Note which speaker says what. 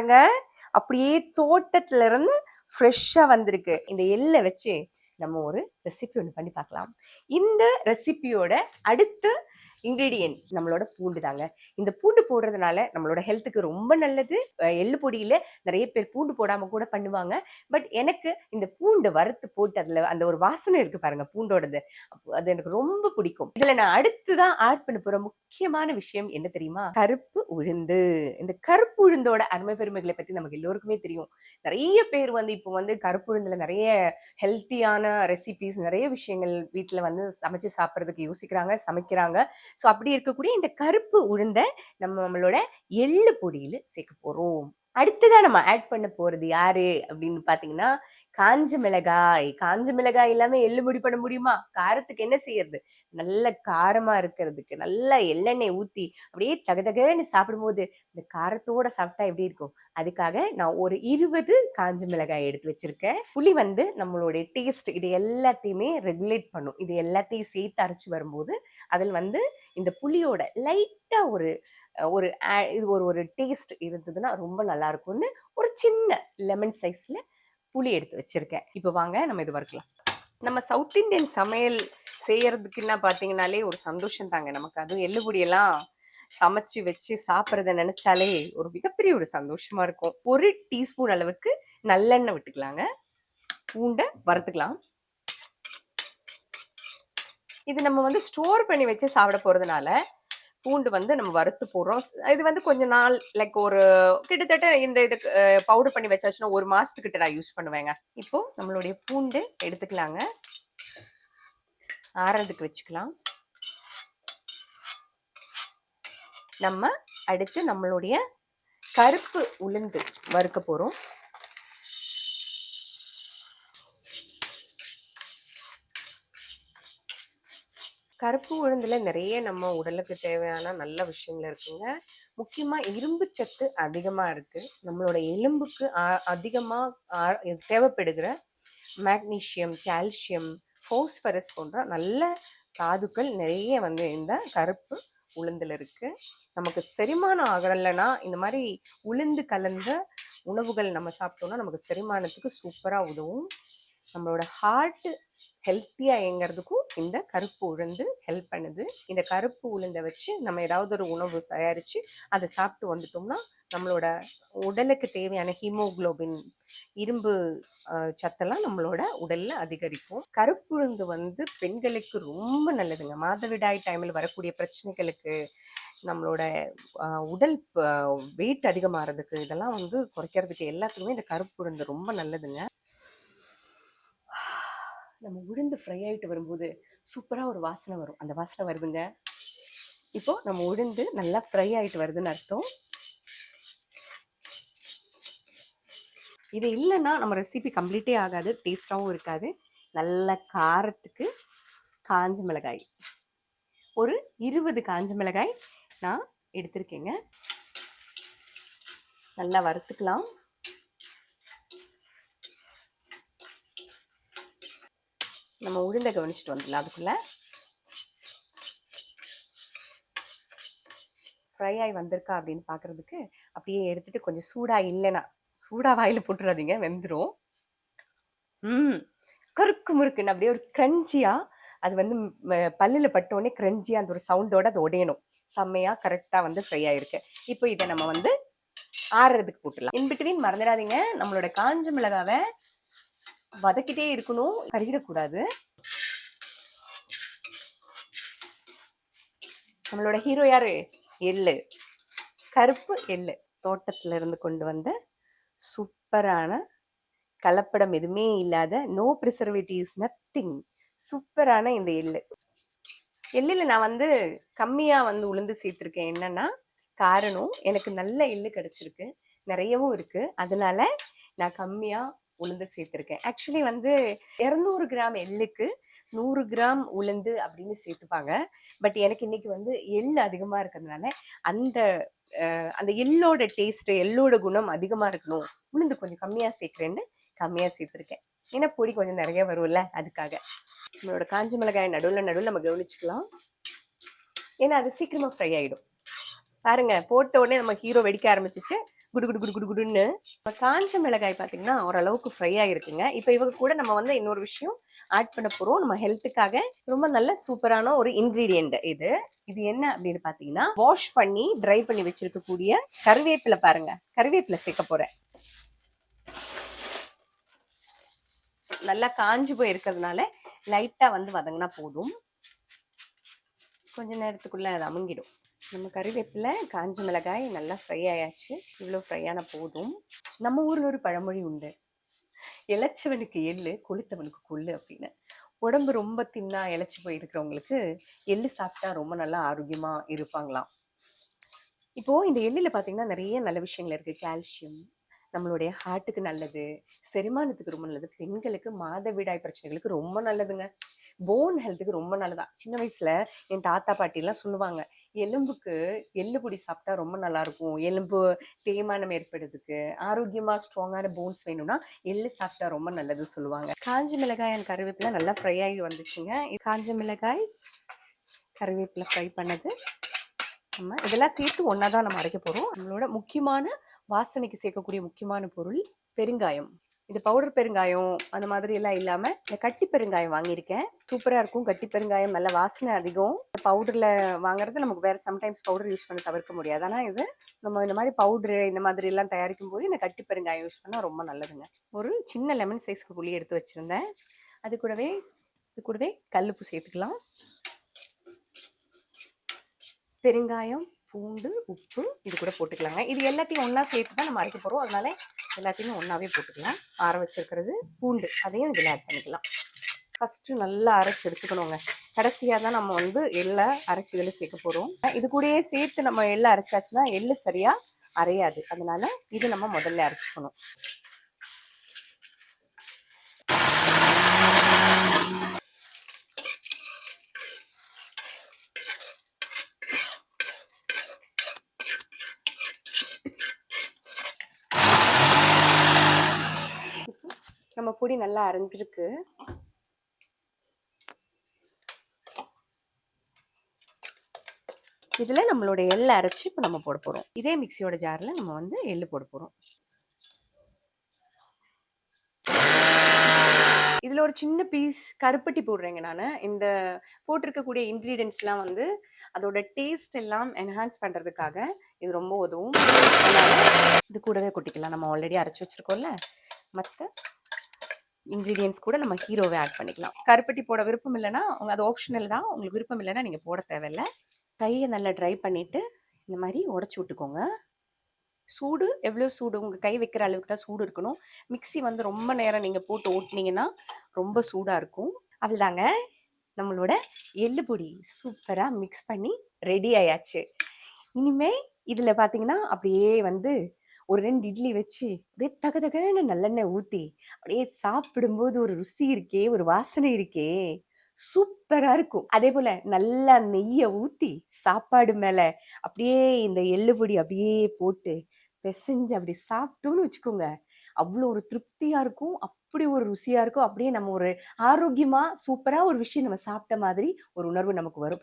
Speaker 1: பாருங்க. அப்படியே தோட்டத்துல இருந்து ஃப்ரெஷ்ஷா வந்திருக்கு. இந்த எள்ளை வச்சு நம்ம ஒரு ரெசிபி ஒன்று பண்ணி பார்க்கலாம். இந்த ரெசிபியோட அடுத்த இன்க்ரீடியன்ட் நம்மளோட பூண்டு தாங்க. இந்த பூண்டு போடுறதுனால நம்மளோட ஹெல்த்துக்கு ரொம்ப நல்லது. எள்ளு பொடியில் நிறைய பேர் பூண்டு போடாமல் கூட பண்ணுவாங்க. பட் எனக்கு இந்த பூண்டு வறுத்து போட்டு அதில் அந்த ஒரு வாசனை இருக்குது பாருங்கள் பூண்டோடது. அது எனக்கு ரொம்ப பிடிக்கும். இதில் நான் அடுத்து தான் ஆட் பண்ண போகிற முக்கியமான விஷயம் என்ன தெரியுமா? கருப்பு உளுந்து. இந்த கருப்பு உளுந்தோட அருமை பெருமைகளை பற்றி நமக்கு எல்லோருக்குமே தெரியும். நிறைய பேர் வந்து இப்போ வந்து கருப்பு உளுந்தில் நிறைய ஹெல்த்தியான ரெசிபி ரெசிபிஸ் நிறைய விஷயங்கள் வீட்டில் வந்து சமைச்சு சாப்பிட்றதுக்கு யோசிக்கிறாங்க சமைக்கிறாங்க. ஸோ அப்படி இருக்கக்கூடிய இந்த கருப்பு உளுந்தை நம்ம நம்மளோட எள்ளு பொடியில் சேர்க்க போகிறோம் அடுத்ததான் நம்ம ஆட் பண்ண போறது யாரு? அப்படின்னு பாத்தீங்கன்னா காஞ்ச மிளகாய். காஞ்ச மிளகாய் இல்லாம எள்ளு பண்ண முடியுமா? காரத்துக்கு என்ன செய்யறது? நல்ல காரமா இருக்கிறதுக்கு நல்லா எள்ளெண்ணெய் ஊத்தி அப்படியே தகதகன்னு சாப்பிடும்போது இந்த காரத்தோட சாப்பிட்டா எப்படி இருக்கும்? அதுக்காக நான் ஒரு இருபது காஞ்ச மிளகாய் எடுத்து வச்சிருக்கேன். புளி வந்து நம்மளுடைய டேஸ்ட் இது எல்லாத்தையுமே ரெகுலேட் பண்ணும். இது எல்லாத்தையும் சேர்த்து அரைச்சு வரும்போது அதில் வந்து இந்த புளியோட லைட்டா ஒரு ஒரு இது ஒரு ஒரு டேஸ்ட் இருந்ததுன்னா ரொம்ப நல்லா இருக்கும்னு ஒரு சின்ன லெமன் சைஸ்ல புளி எடுத்து வச்சிருக்கேன். இப்போ வாங்க நம்ம இது வறுக்கலாம். நம்ம சவுத் இந்தியன் சமையல் செய்யறதுக்குன்னா பார்த்தீங்கனாலே ஒரு சந்தோஷம் தாங்க. நமக்கு அதுவும் எள்ளுபொடியெல்லாம் சமைச்சு வச்சு சாப்பிட்றத நினைச்சாலே ஒரு மிகப்பெரிய ஒரு சந்தோஷமா இருக்கும். ஒரு டீஸ்பூன் அளவுக்கு நல்லெண்ணெய் விட்டுக்கலாங்க. பூண்டை வறுத்துக்கலாம். இது நம்ம வந்து ஸ்டோர் பண்ணி வச்சு சாப்பிட போறதுனால பூண்டு வந்து நம்ம வறுத்து போடுறோம். இது வந்து கொஞ்ச நாள் லைக் ஒரு கிட்டத்தட்ட இந்த இது பவுடர் பண்ணி வச்சாச்சுன்னா ஒரு மாசத்துக்கிட்ட நான் யூஸ் பண்ணுவேங்க. இப்போ நம்மளுடைய பூண்டு எடுத்துக்கலாங்க. ஆறதுக்கு வச்சுக்கலாம். நம்ம அடுத்து நம்மளுடைய கருப்பு உளுந்து வறுக்க போறோம். கருப்பு உளுந்துல நிறைய நம்ம உடலுக்கு தேவையான நல்ல விஷயங்கள் இருக்குங்க. முக்கியமா இரும்பு சத்து அதிகமா இருக்கு. நம்மளோட எலும்புக்கு அதிகமாக அதிகமா ஆ- தேவைப்படுகிற மேக்னீஷியம் கால்சியம் ஃபோஸ்பரஸ் போன்ற நல்ல தாதுக்கள் நிறைய வந்து இந்த கருப்பு உளுந்துல இருக்கு. நமக்கு செரிமானம் ஆகலைன்னா இந்த மாதிரி உளுந்து கலந்த உணவுகள் நம்ம சாப்பிட்டோம்னா நமக்கு செரிமானத்துக்கு சூப்பரா உதவும். நம்மளோட ஹார்ட்டு ஹெல்த்தியா இயங்கிறதுக்கும் இந்த கருப்பு உளுந்து ஹெல்ப் பண்ணுது. இந்த கருப்பு உளுந்தை வச்சு நம்ம ஏதாவது ஒரு உணவு தயாரிச்சு அதை சாப்பிட்டு வந்துட்டோம்னா நம்மளோட உடலுக்கு தேவையான ஹீமோகுளோபின் இரும்பு சத்தெல்லாம் நம்மளோட உடல்ல அதிகரிக்கும். கருப்பு உளுந்து வந்து பெண்களுக்கு ரொம்ப நல்லதுங்க. மாதவிடாய் டைமில் வரக்கூடிய பிரச்சனைகளுக்கு நம்மளோட உடல் வெயிட் அதிகமாகிறதுக்கு இதெல்லாம் வந்து குறைக்கிறதுக்கு எல்லாத்துக்குமே இந்த கருப்பு உளுந்து ரொம்ப நல்லதுங்க. நம்ம உளுந்து ஃப்ரை ஆகிட்டு வரும்போது சூப்பராக ஒரு வாசனை வரும். அந்த வாசனை வருதுங்க. இப்போ நம்ம உளுந்து நல்லா ஃப்ரை ஆகிட்டு வருதுன்னு அர்த்தம். இது இல்லைன்னா நம்ம ரெசிபி கம்ப்ளீட்டே ஆகாது டேஸ்ட்டாகவும் இருக்காது. நல்ல காரத்துக்கு காஞ்ச மிளகாய். ஒரு இருபது காஞ்ச மிளகாய் நான் எடுத்திருக்கேங்க. நல்லா வறுத்துக்கலாம். நம்ம உளுந்தை கவனிச்சுட்டு வந்துடலாம் அதுக்குள்ளே. ஃப்ரை ஆகி வந்திருக்கா அப்படின்னு பார்க்கறதுக்கு அப்படியே எடுத்துகிட்டு கொஞ்சம் சூடாக இல்லைன்னா சூடாக வாயில் போட்டுறாதீங்க வெந்துடும் ம். கருக்கு முறுக்குன்னு அப்படியே ஒரு கிரன்ச்சியா அது வந்து பல்லில் பட்டோடனே பட்ட அந்த ஒரு சவுண்டோடு அது உடையணும். செம்மையாக கரெக்டாக வந்து ஃப்ரை ஆகிருக்கு இப்போ இதை நம்ம வந்து ஆறுறதுக்கு போட்டுடலாம். இன்பிட்வீன் மறந்துடாதீங்க. நம்மளோட காஞ்ச மிளகாவை வதக்கிட்டே இருக்கணும். கருகிடக்கூடாது. நம்மளோட ஹீரோ யாரு? எள்ளு. கருப்பு எள்ளு. தோட்டத்துல இருந்து கொண்டு வந்த சூப்பரான கலப்படம் எதுவுமே இல்லாத நோ ப்ரிசர்வேட்டிவ்ஸ் நத்திங் சூப்பரான இந்த எள்ளு. எள்ளில் நான் வந்து கம்மியாக வந்து உளுந்து சேர்த்துருக்கேன். என்னன்னா காரணம். எனக்கு நல்ல எள்ளு கிடச்சிருக்கு. நிறையவும் இருக்குது அதனால நான் கம்மியாக உளுந்து சேர்த்துருக்கேன். ஆக்சுவலி வந்து இரநூறு கிராம் எள்ளுக்கு நூறு கிராம் உளுந்து அப்படின்னு சேர்த்துப்பாங்க. பட் எனக்கு இன்னைக்கு வந்து எள் அதிகமாக இருக்கிறதுனால அந்த அந்த எள்ளோட டேஸ்ட்டு எள்ளோட குணம் அதிகமாக இருக்கணும். உளுந்து கொஞ்சம் கம்மியாக சேர்க்குறேன்னு கம்மியாக சேர்த்துருக்கேன். ஏன்னா பொடி கொஞ்சம் நிறைய வரும்ல அதுக்காக. நம்மளோட காஞ்ச மிளகாய் நடுவில் நடுவில் நம்ம கவனிச்சுக்கலாம். ஏன்னா அது சீக்கிரமாக ஃப்ரை ஆகிடும் பாருங்க போட்ட உடனே நம்ம ஹீரோ வெடிக்க ஆரம்பிச்சிச்சு. குடு குடு குடு குடு குடுன்னு. இப்போ காஞ்ச மிளகாய் பார்த்தீங்கன்னா ஓரளவுக்கு ஃப்ரை ஆகிருக்குங்க இப்போ இவங்க கூட நம்ம வந்து இன்னொரு விஷயம் ஆட் பண்ண போகிறோம் நம்ம ஹெல்த்துக்காக ரொம்ப நல்ல சூப்பரான ஒரு இன்க்ரீடியண்ட் இது. இது என்ன அப்படின்னு பார்த்தீங்கன்னா வாஷ் பண்ணி ட்ரை பண்ணி வச்சிருக்கக்கூடிய கருவேப்பிலை பாருங்க. கருவேப்பிலை சேர்க்க போகிறேன் நல்லா காஞ்சு போய் இருக்கிறதுனால லைட்டாக வந்து வதங்கினா போதும். கொஞ்ச நேரத்துக்குள்ள அது அமுங்கிடும். நம்ம கறிவேப்பிலை காஞ்ச மிளகாய் நல்லா ஃப்ரை ஆயாச்சு. இவ்வளோ ஃப்ரையான போதும். நம்ம ஊரில் ஒரு பழமொழி உண்டு. இளைச்சவனுக்கு எள்ளு கொளுத்தவனுக்கு கொள்ளு அப்படின்னு. உடம்பு ரொம்ப தின்னா இழைச்சி போயிருக்கிறவங்களுக்கு எள்ளு சாப்பிட்டா ரொம்ப நல்லா ஆரோக்கியமா இருப்பாங்களாம். இப்போ இந்த எள்ளில் பார்த்தீங்கன்னா நிறைய நல்ல விஷயங்கள் இருக்கு. கால்சியம் நம்மளுடைய ஹார்ட்டுக்கு நல்லது செரிமானத்துக்கு ரொம்ப நல்லது பெண்களுக்கு மாதவிடாய் பிரச்சனைகளுக்கு ரொம்ப நல்லதுங்க. போன் ஹெல்த்துக்கு ரொம்ப நல்லதா. சின்ன வயசுல என் தாத்தா பாட்டிலாம் சொல்லுவாங்க எலும்புக்கு எள்ளு பொடி சாப்பிட்டா ரொம்ப நல்லா இருக்கும் எலும்பு தேய்மானம் ஏற்படுறதுக்கு ஆரோக்கியமா ஸ்ட்ராங்கான போன்ஸ் வேணும்னா எள்ளு சாப்பிட்டா ரொம்ப நல்லது சொல்லுவாங்க. காஞ்ச மிளகாய் அண்ட் கருவேப்பிலை நல்லா ஃப்ரை ஆகி வந்துச்சுங்க. காஞ்ச மிளகாய் கருவேப்பிலை ஃப்ரை பண்ணது. நம்ம இதெல்லாம் சேர்த்து ஒன்றா தான் நம்ம அரைக்க போகிறோம் நம்மளோட முக்கியமான வாசனைக்கு சேர்க்கக்கூடிய முக்கியமான பொருள் பெருங்காயம். இது பவுடர் பெருங்காயம் அந்த மாதிரி எல்லாம் இல்லாமல் இந்த கட்டி பெருங்காயம் வாங்கியிருக்கேன். சூப்பராக இருக்கும். கட்டி பெருங்காயம் நல்ல வாசனை அதிகம். பவுடரில் வாங்குறது நமக்கு வேறு சம்டைம்ஸ் பவுடர் யூஸ் பண்ண தவிர்க்க முடியாது. ஆனால் இது நம்ம இந்த மாதிரி பவுடரு இந்த மாதிரி எல்லாம் தயாரிக்கும் போது இந்த கட்டி பெருங்காயம் யூஸ் பண்ணால் ரொம்ப நல்லதுங்க. ஒரு சின்ன லெமன் சைஸ்க்கு புளி எடுத்து வச்சுருந்தேன். அது கூடவே இது கூடவே கல்லுப்பு சேர்த்துக்கலாம். பெருங்காயம் பூண்டு உப்பு இது கூட போட்டுக்கலாங்க. இது எல்லாத்தையும் ஒன்றா சேர்த்து தான் நம்ம அரைக்க போகிறோம் அதனால எல்லாத்தையுமே ஒன்றாவே போட்டுக்கலாம். ஆற வச்சிருக்கிறது பூண்டு. அதையும் இதில் ஆட் பண்ணிக்கலாம். ஃபஸ்ட்டு நல்லா அரைச்சி எடுத்துக்கணுங்க. கடைசியாக தான் நம்ம வந்து எள்ளை அரைச்சி இதில் சேர்க்க போகிறோம் இது கூடயே சேர்த்து நம்ம எள்ளை அரைச்சாச்சுன்னா எள்ளு சரியாக அரையாது. அதனால இது நம்ம முதல்ல அரைச்சிக்கணும். நம்ம பொடி நல்லா அரைஞ்சிருக்கு. இதில் நம்மளோட எள்ளை அரைச்சி இப்போ நம்ம போட போகிறோம் இதே மிக்சியோட ஜாரில் நம்ம வந்து எள்ளு போட போகிறோம் இதில் ஒரு சின்ன பீஸ் கருப்பட்டி போடுறேங்க நான். இந்த போட்டிருக்கக்கூடிய இன்க்ரீடியன்ஸ்லாம் வந்து அதோட டேஸ்ட் எல்லாம் என்ஹான்ஸ் பண்ணுறதுக்காக இது ரொம்ப உதவும். இது கூடவே கொட்டிக்கலாம். நம்ம ஆல்ரெடி அரைச்சி வச்சுருக்கோம்ல. மற்ற இன்க்ரீடியன்ஸ் கூட நம்ம ஹீரோவை ஆட் பண்ணிக்கலாம். கருப்பட்டி போட விருப்பம் இல்லைன்னா உங்கள் அது ஆப்ஷனல் தான். உங்களுக்கு விருப்பம் இல்லைன்னா நீங்கள் போட தேவையில்லை. கையை நல்லா ட்ரை பண்ணிவிட்டு இந்த மாதிரி உடச்சி விட்டுக்கோங்க. சூடு எவ்வளோ சூடு? உங்கள் கை வைக்கிற அளவுக்கு தான் சூடு இருக்கணும். மிக்ஸி வந்து ரொம்ப நேரம் நீங்கள் போட்டு ஓட்டினீங்கன்னா ரொம்ப சூடாக இருக்கும். அவ்வளோதாங்க. நம்மளோட எள்ளு பொடி சூப்பராக மிக்ஸ் பண்ணி ரெடி ஆயாச்சு. இனிமே இதில் பார்த்தீங்கன்னா அப்படியே வந்து ஒரு ரெண்டு இட்லி வச்சு அப்படியே தக தகன்னு நல்லெண்ணெய் ஊற்றி அப்படியே சாப்பிடும்போது ஒரு ருசி இருக்கே ஒரு வாசனை இருக்கே சூப்பரா இருக்கும். அதே போல நல்லா நெய்யை ஊற்றி சாப்பாடு மேல அப்படியே இந்த எள்ளு பொடி அப்படியே போட்டு பிசைஞ்சு அப்படி சாப்பிட்டோம்னு வச்சுக்கோங்க அவ்வளோ ஒரு திருப்தியா இருக்கும். அப்படி ஒரு ருசியா இருக்கும். அப்படியே நம்ம ஒரு ஆரோக்கியமா சூப்பரா ஒரு விஷயம் நம்ம சாப்பிட்ட மாதிரி ஒரு உணர்வு நமக்கு வரும்.